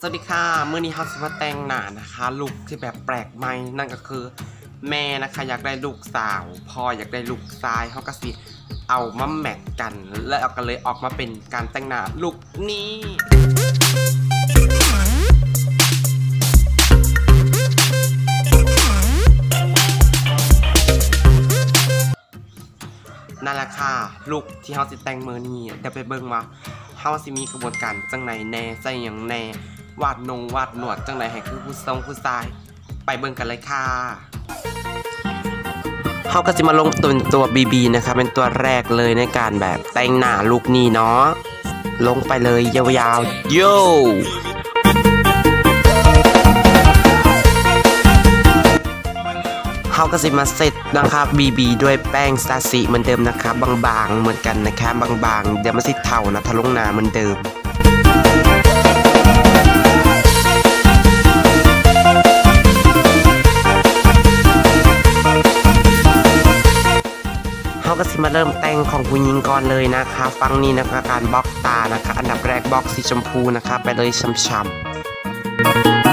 สวัสดีค่ะมื่อนี้เฮาสิมาแต่งหน้านะคะลุคที่แบบแปลกใหม่นั่นก็คือ แม่นะคะอยากได้ลูกสาวพ่ออยากได้ลูกชายเฮาก็สิเอามาแมทกัน แล้วก็เลยออกมาเป็นการแต่งหน้าลุคนี้นั่นแหละค่ะลุคที่เฮาสิแต่งมือนี้เดี๋ยวไปเบิ่งว่าเฮาสิมีกระบวนการจังไหนแน่ใส่หยังแน่ วาดนงวาดหนวดจังไหนให้คือผู้ทรงผู้ชาย ไปเบิ่งกันเลยค่ะเฮาก็สิมาลงตัวเป็นตัว BB นะคะเป็นตัวแรกเลยในการแบบแต่งหน้าลุคนี้เนาะลงไปเลยยาวๆ โย่เขาก็สิมาเสร็จนะครับ BB ด้วยแป้งซาซิเหมือนเดิมนะครับบางๆ เหมือนกันนะครับบางๆ เดี๋ยวมาสิเท่านะทะลงหนาเหมือนเดิม มาเริ่มแต่งของคุณยิงก่อนเลยนะคะ ฟังนี้นะคะการบล็อกตานะคะ อันดับแรกบล็อกสีชมพูนะคะ ไปเลยช้ำๆ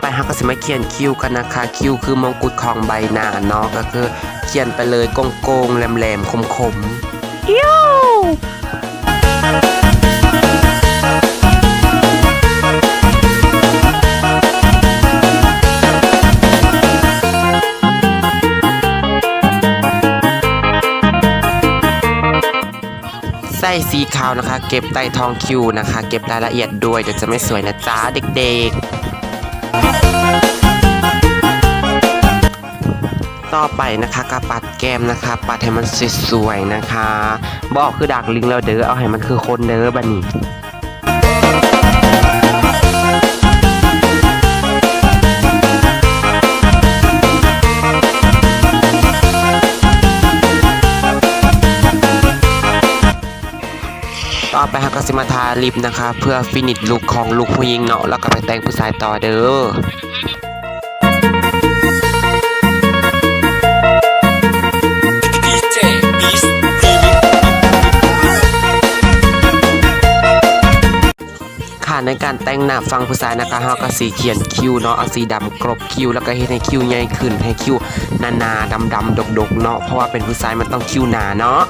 ไปฮะก็สิมาเขียนคิ้วกันนะคะคิ้วคือมงกุฎของใบหน้าเนาะก็คือเขียนไปเลยโกงๆแหลมๆคมๆใส่สีขาวนะคะ เก็บใต้ทองคิวนะคะ เก็บรายละเอียดด้วยเดี๋ยวจะไม่สวยนะจ๊ะเด็กๆ ต่อไปนะคะกระปัดแก้มนะคะ ปัดให้มันสวยๆนะคะบอกคือดักลิงแล้วเด้อเอาให้มันคือคนเด้อบันนี้ต่อไปครับก็สิมาทาลิปนะคะ เพื่อฟินิชลุคของลุคผู้หญิงเนาะแล้วก็ไปแต่งผู้ชายต่อเด้อ ค่ะในการแต่งหน้าฟังผู้ชายนะคะเฮาก็สีเขียนคิ้วเนาะเอาสีดำกรบคิ้วแล้วก็เฮ็ดให้คิ้วใหญ่ขึ้นให้คิ้วหนาๆดำๆดกๆเนาะเพราะว่าเป็นผู้ชายมันต้องคิ้วหนาเนาะ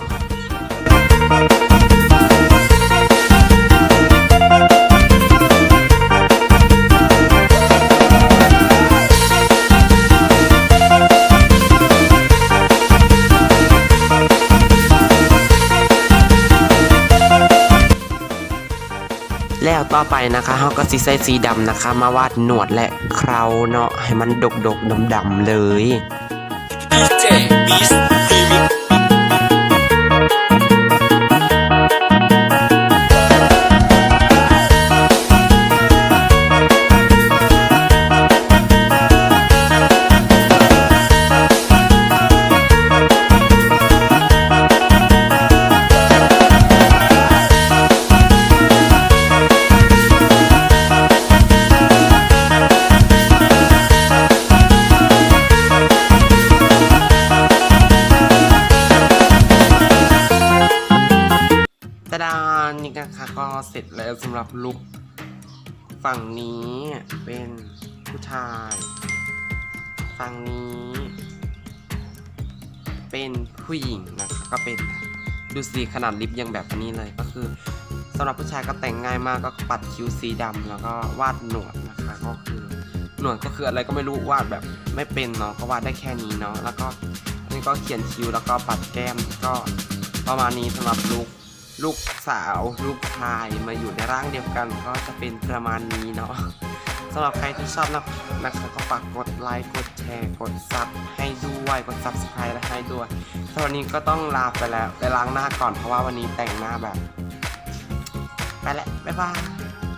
ต่อไปนะคะเฮาก็สิใส่สีดำนะคะ มาวาดหนวดและเคราเนาะให้มันดกดกดำดำๆเลย นี่นะคะก็เสร็จแล้วสำหรับลุคฝั่งนี้เป็นผู้ชาย ฝั่งนี้ เป็นผู้หญิงนะคะก็เป็นดูสีขนาดลิปยังแบบนี้เลยก็คือสำหรับผู้ชายก็แต่งง่ายมากก็ปัดคิ้วสีดำแล้วก็วาดหนวดนะคะก็คือหนวดก็คืออะไรก็ไม่รู้วาดแบบไม่เป็นเนาะก็วาดได้แค่นี้เนาะแล้วก็นนี้ก็เขียนคิ้วแล้วก็ปัดแก้มก็ประมาณนี้สำหรับลุค ลูกสาวลูกชายมาอยู่ในร่างเดียวกันก็จะเป็นประมาณนี้เนาะสำหรับใครที่ชอบนะนะคะก็ฝากกดไลค์กดแชร์กดซับให้ด้วยกดซับสไครต์และให้ด้วยสำหรับวันนี้ก็ต้องลาไปแล้วไปล้างหน้าก่อนเพราะว่าวันนี้แต่งหน้าแบบ ไปแล้วบ๊ายบาย